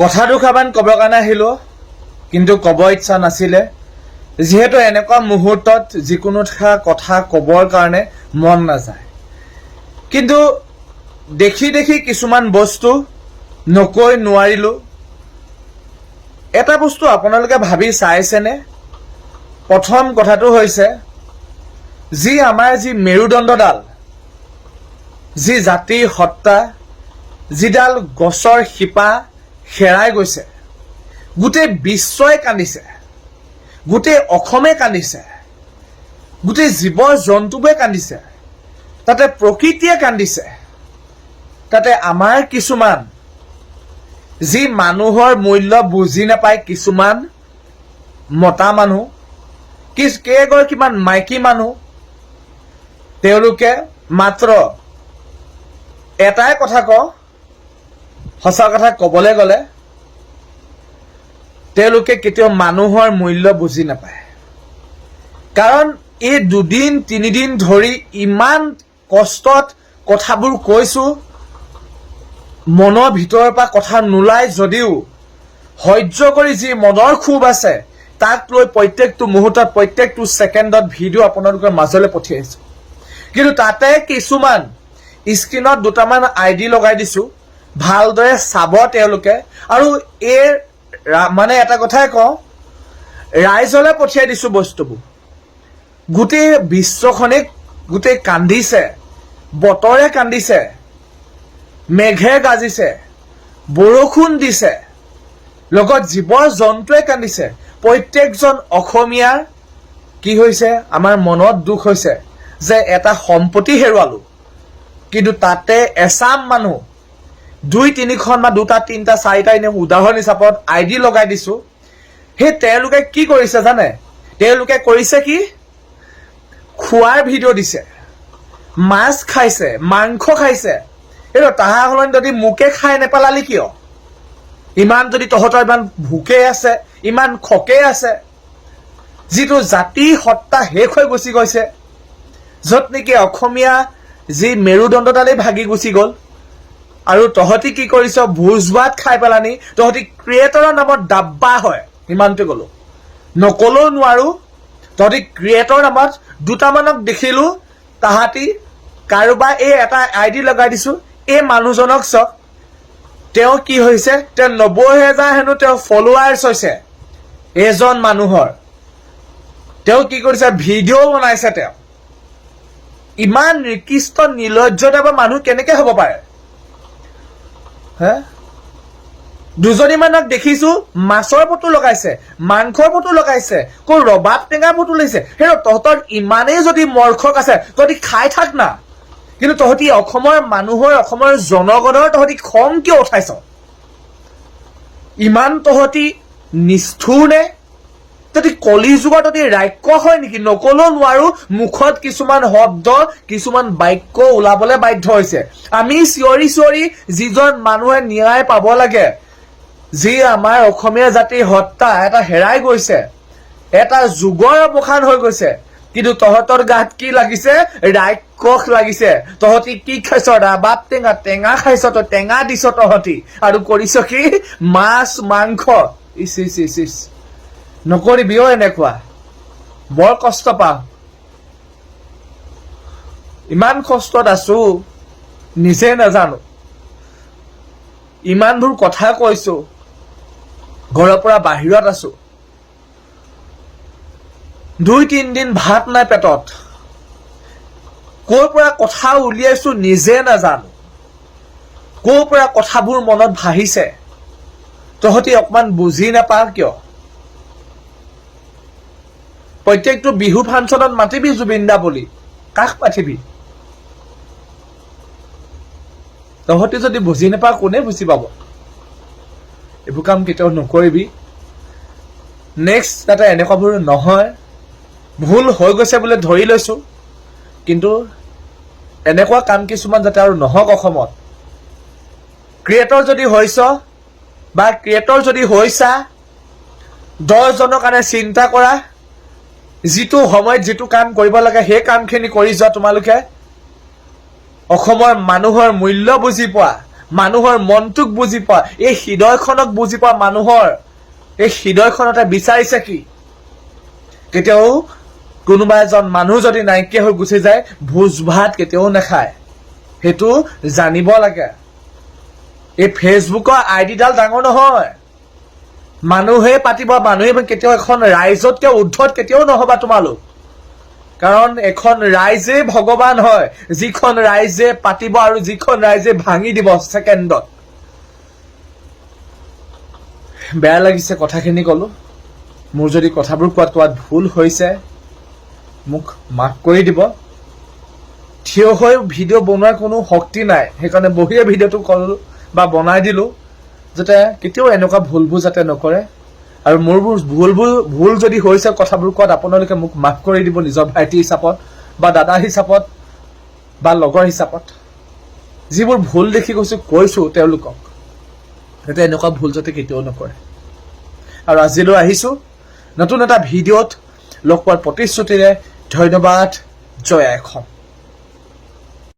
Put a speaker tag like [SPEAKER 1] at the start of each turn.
[SPEAKER 1] কথা দুষাৰমান ক'বৰ কাৰণে আহিলোঁ, কিন্তু ক'ব ইচ্ছা নাছিলে। যিহেতু এনেকুৱা মুহূৰ্তত যিকোনো এটা কথা ক'বৰ কাৰণে মন নাযায়। কিন্তু দেখি দেখি কিছুমান বস্তু নকৈ নোৱাৰিলোঁ। এটা বস্তু আপোনালোকে ভাবি চাইছেনে? প্ৰথম কথাটো হৈছে, যি আমাৰ যি মেৰুদণ্ডডাল, যি জাতিৰ সত্তা, যিডাল গছৰ শিপা হেৰাই গৈছে। গোটেই বিশ্বই কান্দিছে। গোটেই অসমে কান্দিছে। গোটেই জীৱ জন্তুবোৰে কান্দিছে। তাতে প্ৰকৃতিয়ে কান্দিছে। তাতে আমাৰ কিছুমান, যি মানুহৰ মূল্য বুজি নাপায় কিছুমান মতা মানুহ, কিছ কেইগৰাকীমান মাইকী মানুহ, তেওঁলোকে মাত্ৰ এটাই কথা কওঁ সঁচা কথা ক'বলৈ গ'লে তেওঁলোকে কেতিয়াও মানুহৰ মূল্য বুজি নাপায়। কাৰণ এই দুদিন তিনিদিন ধৰি ইমান কষ্টত কথাবোৰ কৈছোঁ মনৰ ভিতৰৰ পৰা কথা নোলায় যদিও সহ্য কৰি যি মনৰ ক্ষোভ আছে তাক লৈ প্ৰত্যেকটো মুহূৰ্তত প্ৰত্যেকটো ছেকেণ্ডত ভিডিঅ' আপোনালোকৰ মাজলৈ পঠিয়াইছোঁ। কিন্তু তাতে কিছুমান স্ক্ৰীণত দুটামান আই ডি লগাই দিছোঁ। ভালদৰে চাব তেওঁলোকে। আৰু এই মানে এটা কথাই কওঁ, ৰাইজলৈ পঠিয়াই দিছোঁ বস্তুবোৰ। গোটেই বিশ্বখনে গোটেই কান্দিছে, বতৰে কান্দিছে, মেঘে গাজিছে, বৰষুণ দিছে, লগত জীৱ জন্তুৱে কান্দিছে। প্ৰত্যেকজন অসমীয়াৰ কি হৈছে, আমাৰ মনত দুখ হৈছে যে এটা সম্পত্তি হেৰুৱালোঁ। কিন্তু তাতে এচাম মানুহ দুই তিনিখন বা দুটা, তিনিটা, চাৰিটা এনে উদাহৰণ হিচাপত আই ডি লগাই দিছোঁ। সেই তেওঁলোকে কি কৰিছে জানে? তেওঁলোকে কৰিছে কি? খোৱাৰ ভিডিঅ' দিছে। মাছ খাইছে, মাংস খাইছে। এইটো তাহাৰ সলনি যদি মোকে খাই নেপেলালি কিয়? ইমান যদি তহঁতৰ ইমান ভোকে আছে, ইমান খকে আছে, যিটো জাতি সত্তা শেষ হৈ গুচি গৈছে, য'ত নেকি অসমীয়া যি মেৰুদণ্ডডালেই ভাগি গুচি গ'ল আৰু তহঁতি কি কৰিছ, ভোজ ভাত খাই পেলানি, তহঁতি ক্ৰিয়েটৰৰ নামত ডাব্বা হয়। ইমানটো ক'লো নকলেও নোৱাৰো। তহঁতি ক্ৰিয়েটৰ নামত দুটামানক দেখিলোঁ, তাহাঁতি কাৰোবাৰ এই এটা আই ডি লগাই দিছোঁ। এই মানুহজনক চাওক, তেওঁ কি হৈছে, তেওঁ নব্বৈ হেজাৰ হেনো তেওঁ ফলোৱাৰ্ছ হৈছে। এজন মানুহৰ। তেওঁ কি কৰিছে, ভিডিঅ' বনাইছে তেওঁ। ইমান নিকৃষ্ট নিৰ্লজ্জতাৰ মানুহ কেনেকে হ'ব পাৰে? হে? দুজনীমানক দেখিছো, মাছৰ ফটো লগাইছে, মাংসৰ ফটো লগাইছে, ক ৰবাব টেঙাৰ ফটো লৈছে। সেই তহঁতৰ ইমানেই যদি মৰ্খক আছে, তহঁতি খাই থাক না। কিন্তু তহঁতি অসমৰ মানুহৰ, অসমৰ জনগণৰ তহঁতি খং কিয় উঠাইছ? ইমান তহঁতি নিষ্ঠুৰ নে? তহঁতি কলি যুগৰ তহঁতি ৰাক্ষস হয় নেকি, নকলেও নোৱাৰো, মুখত কিছুমান শব্দ, কিছুমান বাক্য ওলাবলৈ বাধ্য হৈছে। আমি চিঞৰি চিঞৰি যিজন মানুহে ন্যায় পাব লাগে, যি আমাৰ অসমীয়া জাতিৰ হত্যা এটা হেৰাই গৈছে, এটা যুগৰ অৱসান হৈ গৈছে। কিন্তু তহঁতৰ গাত কি লাগিছে? ৰাক্ষস লাগিছে। তহঁতি কি খাইছ? ৰাবাব টেঙা টেঙা খাইছ তই, টেঙা দিছ তহঁতি। আৰু কৰিছ কি? মাছ, মাংস। ইচ ইচ ইচ ইচ নকৰিবি অ' এনেকুৱা। বৰ কষ্ট পাওঁ। ইমান কষ্টত আছো নিজে নাজানো। ইমানবোৰ কথা কৈছো ঘৰৰ পৰা বাহিৰত আছো। দুই তিনিদিন ভাত নাই পেটত। ক'ৰ পৰা কথা উলিয়াইছো নিজে নাজানো। ক'ৰ পৰা কথাবোৰ মনত ভাহিছে। তহঁতি অকমান বুজি নাপাৱ কিয়? প্ৰত্যেকটো বিহু ফাংচনত মাতিবি জুবিন দা বুলি। কাক মাতিবি? তহঁতি যদি বুজি নাপাৱ, কোনে বুজি পাব? এইবোৰ কাম কেতিয়াও নকৰিবি। নেক্সট যাতে এনেকুৱাবোৰ নহয়। ভুল হৈ গৈছে বুলি ধৰি লৈছো। কিন্তু এনেকুৱা কাম কিছুমান যাতে আৰু নহওক অসমত। ক্ৰিয়েটৰ যদি হৈছ, বা ক্ৰিয়েটৰ যদি হৈছা, দহজনৰ কাৰণে চিন্তা কৰা। যিটো সময়ত যিটো কাম কৰিব লাগে, সেই কামখিনি কৰি যোৱা তোমালোকে অসমৰ মানুহৰ মূল্য বুজি পোৱা, মানুহৰ মনটোক বুজি পোৱা, এই হৃদয়খনক বুজি পোৱা মানুহৰ, এই হৃদয়খনতে বিচাৰিছে কি? কেতিয়াও কোনোবা এজন মানুহ যদি নাইকিয়া হৈ গুচি যায়, ভোজ ভাত কেতিয়াও নাখায়। সেইটো জানিব লাগে। এই ফেচবুকৰ আই ডিডাল ডাঙৰ নহয়। মানুহে পাতিব, মানুহে কেতিয়াও এখন ৰাইজতকৈ উদ্ধত কেতিয়াও নহবা তোমালোক। কাৰণ এখন ৰাইজে ভগৱান হয়, যিখন ৰাইজে পাতিব আৰু যিখন ৰাইজে ভাঙি দিব ছেকেণ্ডত। বেয়া লাগিছে কথাখিনি ক'লো। মোৰ যদি কথাবোৰ কোৱাত কোৱাত ভুল হৈছে, মোক মাফ কৰি দিব। থিয় হৈ ভিডিঅ' বনোৱাৰ কোনো শক্তি নাই। সেইকাৰণে বহিয়ে ভিডিঅ'টো ক'লো বা বনাই দিলোঁ। যাতে কেতিয়াও এনেকুৱা ভুলবোৰ যাতে নকৰে। আৰু মোৰবোৰ ভুলবোৰ, ভুল যদি হৈছে কথাবোৰ কোৱাত আপোনালোকে মোক মাফ কৰি দিব নিজৰ ভাইটি হিচাপত, বা দাদা হিচাপত, বা লগৰ হিচাপত। যিবোৰ ভুল দেখি গৈছোঁ, কৈছোঁ তেওঁলোকক। যাতে এনেকুৱা ভুল যাতে কেতিয়াও নকৰে। আৰু আজিলৈ আহিছোঁ। নতুন এটা ভিডিঅ'ত লগ পোৱাৰ প্ৰতিশ্ৰুতিৰে ধন্যবাদ। জয় অসম।